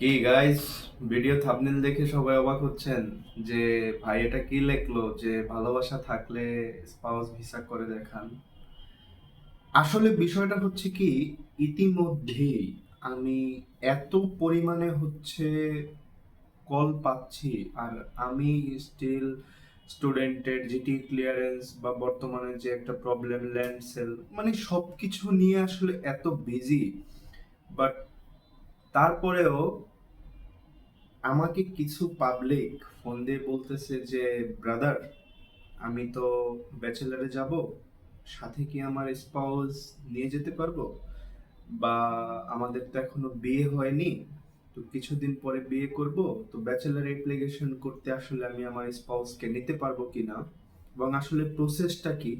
কি guys video thumbnail দেখে সবাই অবাক হচ্ছেন যে ভাই এটা কি লেখলো? যে ভালোবাসা থাকলে স্পাউস ভিসা করে দেখান। আসলে বিষয়টা হচ্ছে কি, ইতিমধ্যেই আমি এত পরিমাণে হচ্ছে কল পাচ্ছি আর আমি স্টিল স্টুডেন্টের জিটি ক্লিয়ারেন্স বা বর্তমানে যে একটা প্রবলেম ল্যান্ড সেল মানে সব কিছু নিয়ে আসলে এত বিজি বাট তারপরেও আমাকে কিছু পাবলিক ফোন দিয়ে বলতেছে যে ব্রাদার আমি তো ব্যাচেলারে যাব, সাথে কি আমার স্পাউস নিয়ে যেতে পারব? বা আমাদের তো এখনও বিয়ে হয়নি, তো কিছুদিন পরে বিয়ে করব, তো ব্যাচেলার অ্যাপ্লিকেশন করতে আসলে আমি আমার স্পাউসকে নিতে পারব কিনা? এবং আসলে প্রসেসটা কি?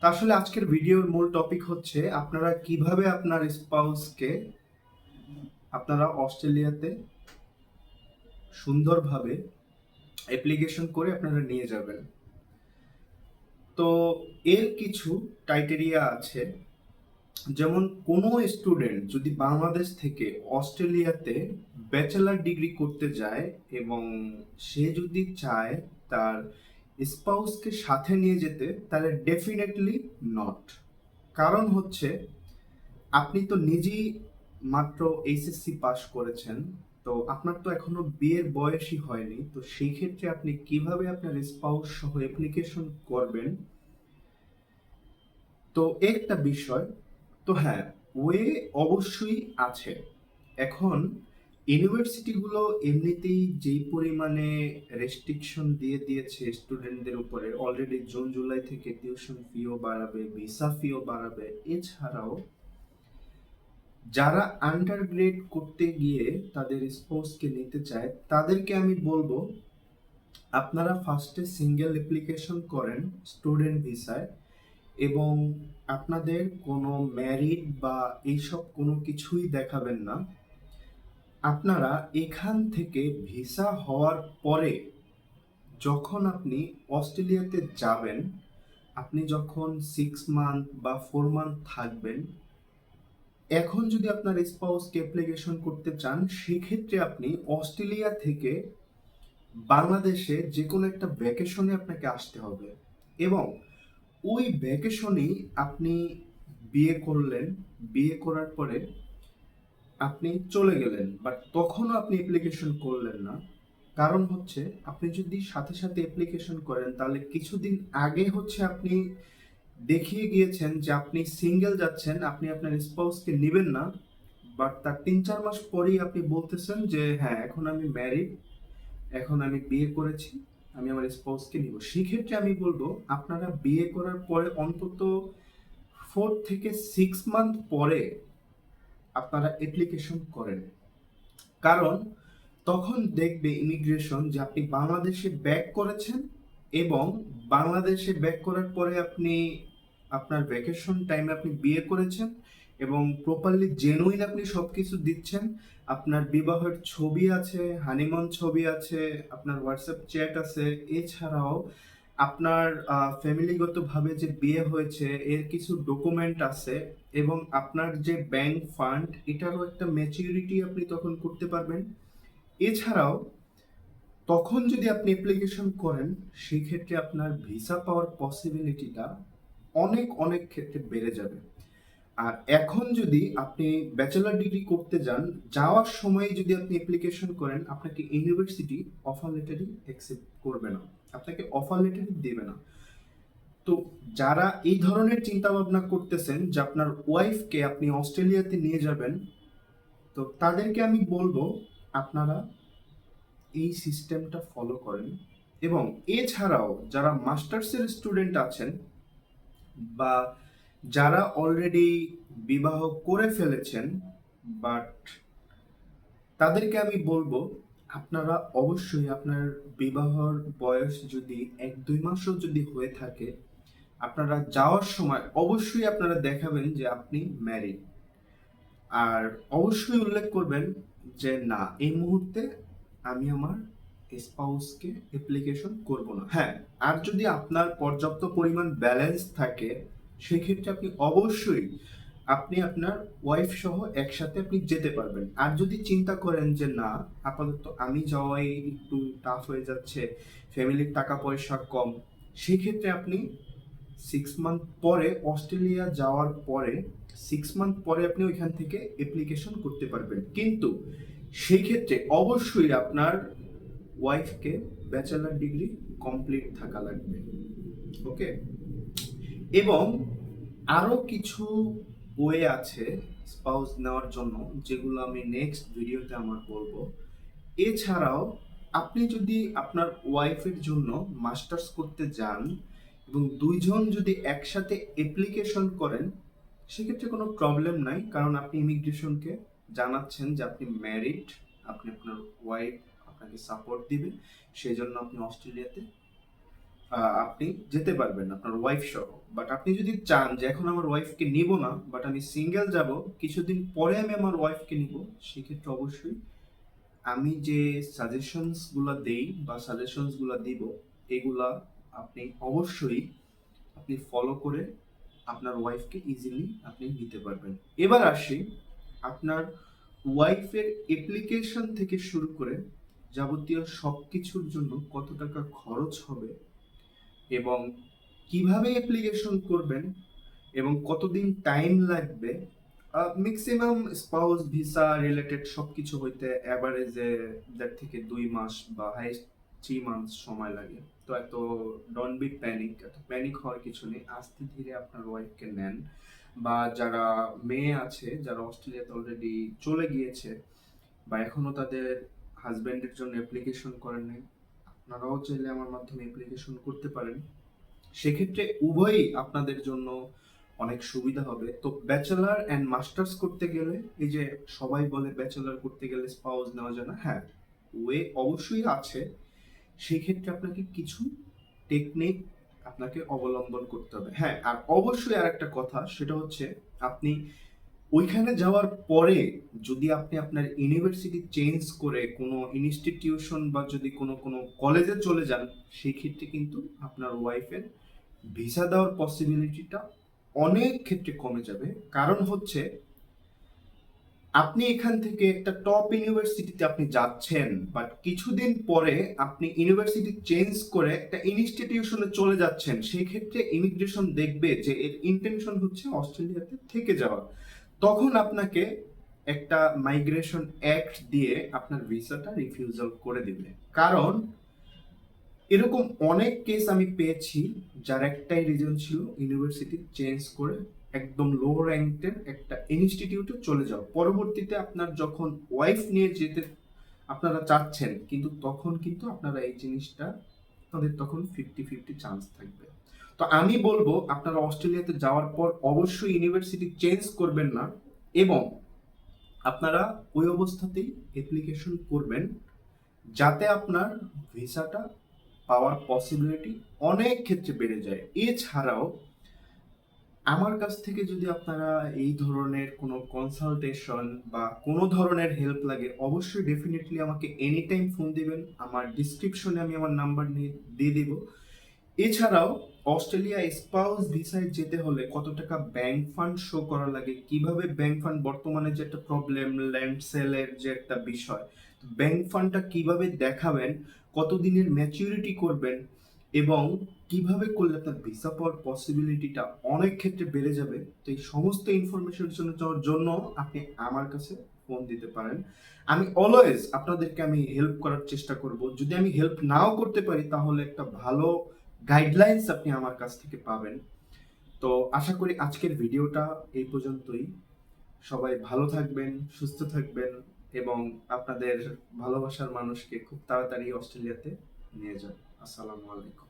তা আসলে আজকের ভিডিওর মূল টপিক হচ্ছে, আপনারা কীভাবে আপনার স্পাউসকে আপনারা অস্ট্রেলিয়াতে সুন্দরভাবে অ্যাপ্লিকেশন করে আপনারা নিয়ে যাবেন। তো এর কিছু ক্রাইটেরিয়া আছে। যেমন কোনো স্টুডেন্ট যদি বাংলাদেশ থেকে অস্ট্রেলিয়াতে ব্যাচেলার ডিগ্রি করতে যায় এবং সে যদি চায় তার স্পাউসকে সাথে নিয়ে যেতে, তাহলে ডেফিনেটলি নট কারণ হচ্ছে, আপনি তো নিজেই মাত্র এইচএসসি পাস করেছেন। তো আপনার তো এখনও বিয়ের বয়সই হয়নি, তো সেই ক্ষেত্রে আপনি কীভাবে আপনার স্পাউস সহ অ্যাপ্লিকেশন করবেন? তো একটা বিষয়, তো হ্যাঁ ওয়ে অবশ্যই আছে। এখন ইউনিভার্সিটিগুলো এমনিতেই যেই পরিমাণে রেস্ট্রিকশন দিয়ে দিয়েছে স্টুডেন্টদের উপরে অলরেডি জুন, জুলাই থেকে টিউশন ফিও বাড়াবে ভিসা ফিও বাড়াবে, এছাড়াও যারা আন্ডার গ্রেড করতে গিয়ে তাদের স্পোর্টসকে নিতে চায়, তাদেরকে আমি বলব, আপনারা ফার্স্টে সিঙ্গেল অ্যাপ্লিকেশন করেন স্টুডেন্ট ভিসায় এবং আপনাদের কোনো ম্যারিড বা এইসব কোনো কিছুই দেখাবেন না। আপনারা এখান থেকে ভিসা হওয়ার পরে যখন আপনি অস্ট্রেলিয়াতে যাবেন, আপনি যখন সিক্স মান্থ বা ফোর মান্থ থাকবেন এখন যদি আপনার স্পাউসকে অ্যাপ্লিকেশন করতে চান, সেক্ষেত্রে আপনি অস্ট্রেলিয়া থেকে বাংলাদেশে যে কোনো একটা ভ্যাকেশনে আপনাকে আসতে হবে। এবং ওই ভ্যাকেশনেই আপনি বিয়ে করলেন, বিয়ে করার পরে আপনি চলে গেলেন বাট তখনও আপনি অ্যাপ্লিকেশন করলেন না। কারণ হচ্ছে, আপনি যদি সাথে সাথে অ্যাপ্লিকেশন করেন, তাহলে কিছুদিন আগে হচ্ছে আপনি দেখিয়ে গিয়েছেন যে আপনি সিঙ্গেল যাচ্ছেন, আপনি আপনার স্পাউসকে নেবেন না বাট তার তিন চার মাস পরেই আপনি বলতেছেন যে হ্যাঁ এখন আমি ম্যারিড এখন আমি বিয়ে করেছি, আমি আমার স্পাউসকে নিব। সেক্ষেত্রে আমি বলব, আপনারা বিয়ে করার পরে অন্তত ফোর থেকে সিক্স মান্থ পরে আপনারা অ্যাপ্লিকেশন করেন। কারণ তখন দেখবে ইমিগ্রেশন যে আপনি বাংলাদেশে ব্যাক করেছেন এবং বাংলাদেশে ব্যাক করার পরে আপনি আপনার ভ্যাকেশন টাইমে আপনি বিয়ে করেছেন এবং প্রপারলি জেনুইন আপনি সব কিছু দিচ্ছেন, আপনার বিবাহের ছবি আছে হানিমুন ছবি আছে, আপনার হোয়াটসঅ্যাপ চ্যাট আছে, এছাড়াও আপনার ফ্যামিলিগতভাবে যে বিয়ে হয়েছে, এর কিছু ডকুমেন্ট আছে এবং আপনার যে ব্যাংক ফান্ড এটারও একটা ম্যাচিউরিটি আপনি তখন করতে পারবেন। এছাড়াও তখন যদি আপনি অ্যাপ্লিকেশন করেন, সেক্ষেত্রে আপনার ভিসা পাওয়ার পসিবিলিটিটা অনেক অনেক ক্ষেত্রে বেড়ে যাবে। আর এখন যদি আপনি ব্যাচেলার ডিগ্রি করতে যান, যাওয়ার সময় যদি আপনি অ্যাপ্লিকেশন করেন, আপনাকে ইউনিভার্সিটি অফার লেটারই অ্যাকসেপ্ট করবে না। আপনাকে অফার লেটারই দেবে না। তো যারা এই ধরনের চিন্তা ভাবনা করতেছেন যে আপনার ওয়াইফকে আপনি অস্ট্রেলিয়াতে নিয়ে যাবেন, তো তাদেরকে আমি বলব, আপনারা এই সিস্টেমটা ফলো করেন। এবং এছাড়াও যারা মাস্টার্সের স্টুডেন্ট আছেন বা যারা অলরেডি বিবাহ করে ফেলেছেন বাট তাদেরকে আমি বলব, আপনারা অবশ্যই আপনার বিবাহর বয়স যদি এক, দুই মাসও যদি হয়ে থাকে, আপনারা যাওয়ার সময় অবশ্যই আপনারা দেখাবেন যে আপনি ম্যারিড আর অবশ্যই উল্লেখ করবেন যে না, এই মুহূর্তে আমি আমার স্পাউসকে অ্যাপ্লিকেশন করব না। হ্যাঁ আর যদি আপনার পর্যাপ্ত পরিমাণ ব্যালেন্স থাকে, সেক্ষেত্রে আপনি অবশ্যই আপনি আপনার ওয়াইফ সহ একসাথে আপনি যেতে পারবেন। আর যদি চিন্তা করেন যে না, আপাতত আমি যাওয়াই একটু টাফ হয়ে যাচ্ছে ফ্যামিলির টাকা পয়সা কম সেই ক্ষেত্রে আপনি সিক্স মান্থ পরে অস্ট্রেলিয়া যাওয়ার পরে সিক্স মান্থ পরে আপনি ওইখান থেকে অ্যাপ্লিকেশন করতে পারবেন। কিন্তু সেই ক্ষেত্রে অবশ্যই আপনার ওয়াইফকে ব্যাচেলার ডিগ্রি কমপ্লিট থাকা লাগবে। ওকে এবং আরও কিছু ওয়ে আছে স্পাউস নেওয়ার জন্য, যেগুলো আমি নেক্সট ভিডিওতে আমার বলব। এছাড়াও, আপনি যদি আপনার ওয়াইফের জন্য মাস্টার্স করতে যান এবং দুইজন যদি একসাথে অ্যাপ্লিকেশন করেন, সেক্ষেত্রে কোনো প্রবলেম নাই, কারণ আপনি ইমিগ্রেশনকে জানাচ্ছেন যে আপনি ম্যারিড আপনি আপনার ওয়াইফ আপনাকে সাপোর্ট দিবে। সেই জন্য আপনি অস্ট্রেলিয়াতে আপনি যেতে পারবেন আপনার ওয়াইফ সহ। বাট আপনি যদি চান যে এখন আমার ওয়াইফকে নিব না বাট আমি সিঙ্গেল যাব, কিছুদিন পরে আমি আমার ওয়াইফকে নিব, সেক্ষেত্রে অবশ্যই আমি যে সাজেশনসগুলো দেই বা সাজেশনসগুলো দিব, এগুলা আপনি অবশ্যই আপনি ফলো করে আপনার ওয়াইফকে ইজিলি আপনি নিতে পারবেন। এবার আসি আপনার ওয়াইফের অ্যাপ্লিকেশন থেকে শুরু করে যাবতীয় সব কিছুর জন্য কত টাকা খরচ হবে এবং কীভাবে অ্যাপ্লিকেশন করবেন এবং কতদিন টাইম লাগবে ম্যাক্সিমাম স্পাউস ভিসা রিলেটেড সব কিছু হইতে অ্যাভারেজে দেড় থেকে দুই মাস বা হাইস্ট থ্রি মান্থস সময় লাগে। তো এত ডন বি প্যানিক এত প্যানিক হওয়ার কিছু নেই। আস্তে ধীরে আপনার ওয়াইফকে নেন বা যারা মেয়ে আছে, যারা অস্ট্রেলিয়াতে অলরেডি চলে গিয়েছে বা এখনও তাদের হাজব্যান্ডের জন্য অ্যাপ্লিকেশন করেন নাই। আপনারাও চাইলে আমার মাধ্যমে অ্যাপ্লিকেশন করতে পারেন। সেক্ষেত্রে উভয়ই আপনাদের জন্য অনেক সুবিধা হবে। তো ব্যাচেলার অ্যান্ড মাস্টার্স করতে গেলে, এই যে সবাই বলে ব্যাচেলার করতে গেলে স্পাউস নেওয়া যায় না। হ্যাঁ ওয়ে অবশ্যই আছে। সেক্ষেত্রে আপনাকে কিছু টেকনিক আপনাকে অবলম্বন করতে হবে। হ্যাঁ আর অবশ্যই আর একটা কথা, সেটা হচ্ছে আপনি ওইখানে যাওয়ার পরে যদি আপনি আপনার ইউনিভার্সিটি চেঞ্জ করে কোনো ইনস্টিটিউশন বা যদি কোনো কোনো কলেজে চলে যান সেই ক্ষেত্রে কিন্তু আপনার ওয়াইফের ভিসা দেওয়ার পসিবিলিটিটা অনেক ক্ষেত্রে কমে যাবে। কারণ হচ্ছে, আপনি এখান থেকে একটা টপ ইউনিভার্সিটিতে আপনি যাচ্ছেন বাট কিছুদিন পরে আপনি ইউনিভার্সিটি চেঞ্জ করে একটা ইনস্টিটিউশনে চলে যাচ্ছেন সেই ক্ষেত্রে ইমিগ্রেশন দেখবে যে এর ইন্টেনশন হচ্ছে অস্ট্রেলিয়াতে থেকে যাওয়া। তখন আপনাকে একটা মাইগ্রেশন অ্যাক্ট দিয়ে আপনার ভিসাটা রিফিউজাল করে দিবে। কারণ এরকম অনেক কেস আমি পেয়েছি, যার একটাই রিজন ছিল ইউনিভার্সিটি চেঞ্জ করে একদম লো র্যাঙ্কের একটা ইনস্টিটিউটে চলে যাও পরবর্তীতে আপনার যখন ওয়াইফ নিয়ে যেতে আপনারা চাচ্ছেন, কিন্তু তখন কিন্তু আপনারা এই জিনিসটা, তাদের তখন ফিফটি ফিফটি চান্স থাকবে। তো আমি বলব, আপনারা অস্ট্রেলিয়াতে যাওয়ার পর অবশ্যই ইউনিভার্সিটি চেঞ্জ করবেন না এবং আপনারা ওই অবস্থাতেই অ্যাপ্লিকেশন করবেন যাতে আপনার ভিসাটা পাওয়ার পসিবিলিটি অনেক ক্ষেত্রে বেড়ে যায়। এছাড়াও, আমার কাছ থেকে যদি আপনারা এই ধরনের কোনো কনসালটেশন বা কোনো ধরনের হেল্প লাগে, অবশ্যই ডেফিনেটলি আমাকে এনি টাইম ফোন দিবেন। আমার ডিসক্রিপশনে আমি আমার নাম্বার নিয়ে দিয়ে দিব। এছাড়াও অস্ট্রেলিয়া স্পাউস ভিসায় যেতে হলে কত টাকা ব্যাংক ফান্ড শো করা লাগে? কীভাবে ব্যাংক ফান্ড বর্তমানে যে একটা প্রবলেম ল্যান্ড সেলের যে একটা বিষয় ব্যাংক ফান্ডটা কীভাবে দেখাবেন? কতদিনের ম্যাচিউরিটি করবেন? এবং কীভাবে করলে আপনার ভিসা পাওয়ার পসিবিলিটিটা অনেক ক্ষেত্রে বেড়ে যাবে? তো এই সমস্ত ইনফরমেশন জন্য আপনি আমার কাছে ফোন দিতে পারেন। আমি অলওয়েজ আপনাদেরকে আমি হেল্প করার চেষ্টা করব। যদি আমি হেল্প নাও করতে পারি, তাহলে একটা ভালো গাইডলাইন্স আপনি আমার কাছ থেকে পাবেন। তো আশা করি আজকের ভিডিওটা এই পর্যন্তই। সবাই ভালো থাকবেন, সুস্থ থাকবেন এবং আপনাদের ভালোবাসার মানুষকে খুব তাড়াতাড়ি অস্ট্রেলিয়াতে নিয়ে যান। আসসালামু আলাইকুম।